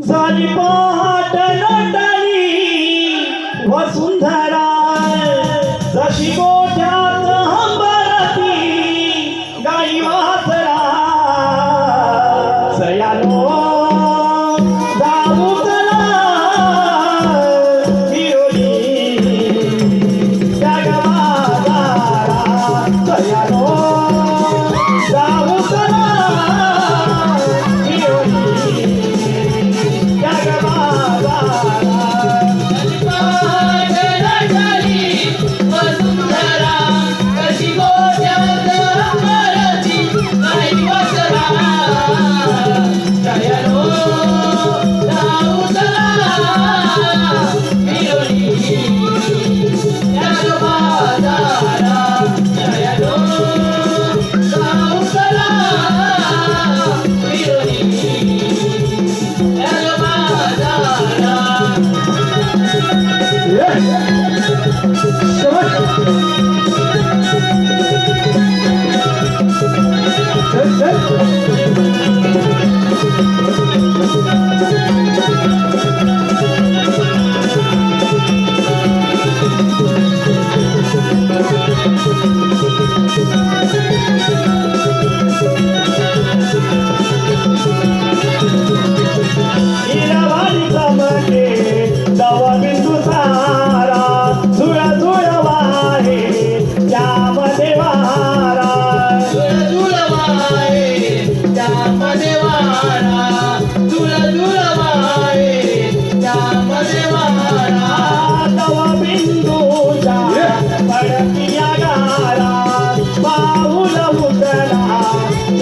झाली पहाट नटली वसुंधरा जशी मोठ्यात हंबरती गाई वासरा सयानो जाऊ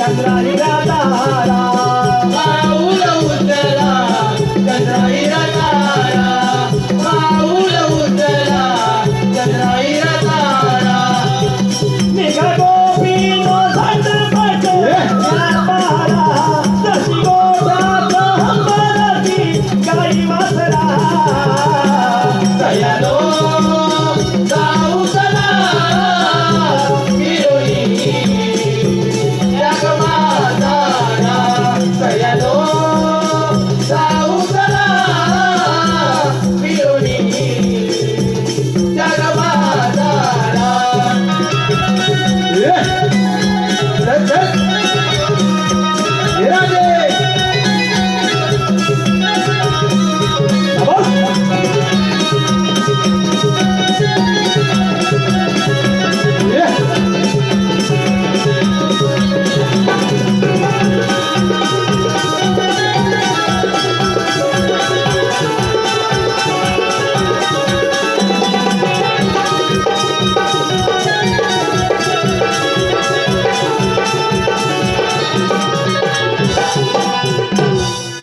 That's right. 起来起来起来。